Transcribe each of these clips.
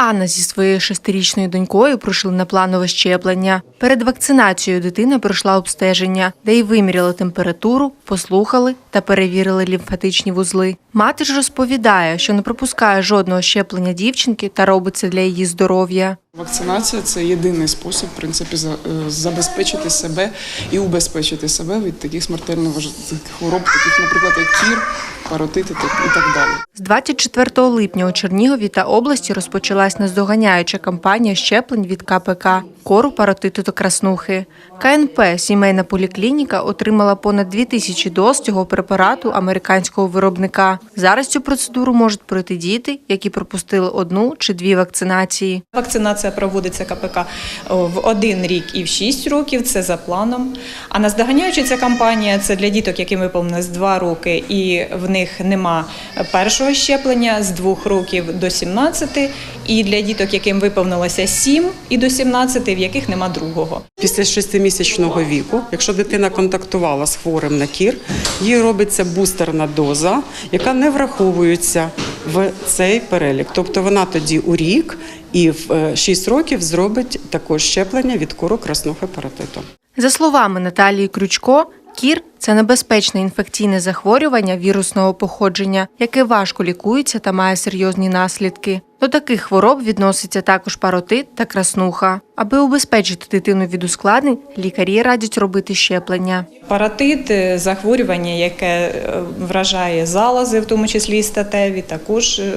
Анна зі своєю шестирічною донькою пройшли на планове щеплення. Перед вакцинацією дитина пройшла обстеження, де й виміряли температуру, послухали та перевірили лімфатичні вузли. Мати ж розповідає, що не пропускає жодного щеплення дівчинки та робиться для її здоров'я. Вакцинація це єдиний спосіб, в принципі, е, забезпечити себе і убезпечити себе від таких смертельно важких хвороб, таких, наприклад, як кір, паротити і так далі. З 24 липня у Чернігові та області розпочалась наздоганяюча кампанія щеплень від КПК, кору, паротиту та краснухи. КНП сімейна поліклініка отримала понад 2 тисячі доз цього препарату американського виробника. Зараз цю процедуру можуть пройти діти, які пропустили одну чи дві вакцинації. Вакцинація проводиться КПК в один рік і в 6 років. Це за планом. А наздоганяюча ця кампанія це для діток, яким виповнилось 2 роки, і в них нема першого щеплення з 2 років до 17, і для діток, яким виповнилося 7 і до 17, в яких нема другого. Після шестимісячного віку, якщо дитина контактувала з хворим на кір, їй робиться бустерна доза, яка не враховується в цей перелік. Тобто вона тоді у рік і в 6 років зробить також щеплення від кору краснухи паротиту. За словами Наталії Крючко, кір це небезпечне інфекційне захворювання вірусного походження, яке важко лікується та має серйозні наслідки. До таких хвороб відноситься також паротит та краснуха. Аби убезпечити дитину від ускладнень, лікарі радять робити щеплення. Паратит захворювання, яке е, вражає залози, в тому числі і статеві, також е,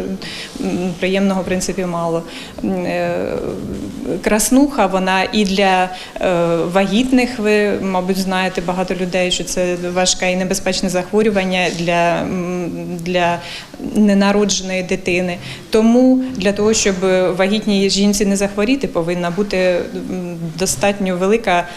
приємного в принципі мало. Е, Краснуха вона і для вагітних. Ви, мабуть, знаєте багато людей, що це важке і небезпечне захворювання для, для ненародженої дитини. Тому для того, щоб вагітній жінці не захворіти, повинна бути достатньо велика,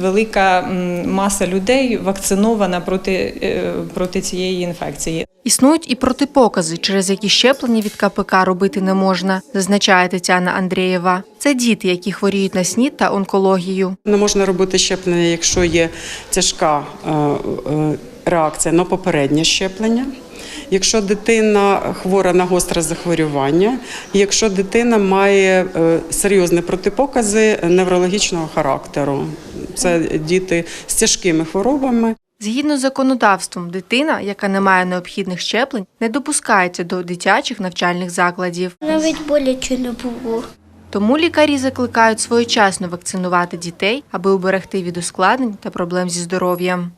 велика маса людей вакцинована проти, е, проти цієї інфекції. Існують і протипокази, через які щеплення від КПК робити не можна, зазначає Тетяна Андрієва. Це діти, які хворіють на СНІД та онкологію. Не можна робити щеплення, якщо є тяжка е, е, реакція на попереднє щеплення. Якщо дитина хвора на гостре захворювання, якщо дитина має е, серйозні протипокази неврологічного характеру, це діти з тяжкими хворобами. Згідно з законодавством, дитина, яка не має необхідних щеплень, не допускається до дитячих навчальних закладів. Навіть боляче не було. Тому лікарі закликають своєчасно вакцинувати дітей, аби уберегти від ускладнень та проблем зі здоров'ям.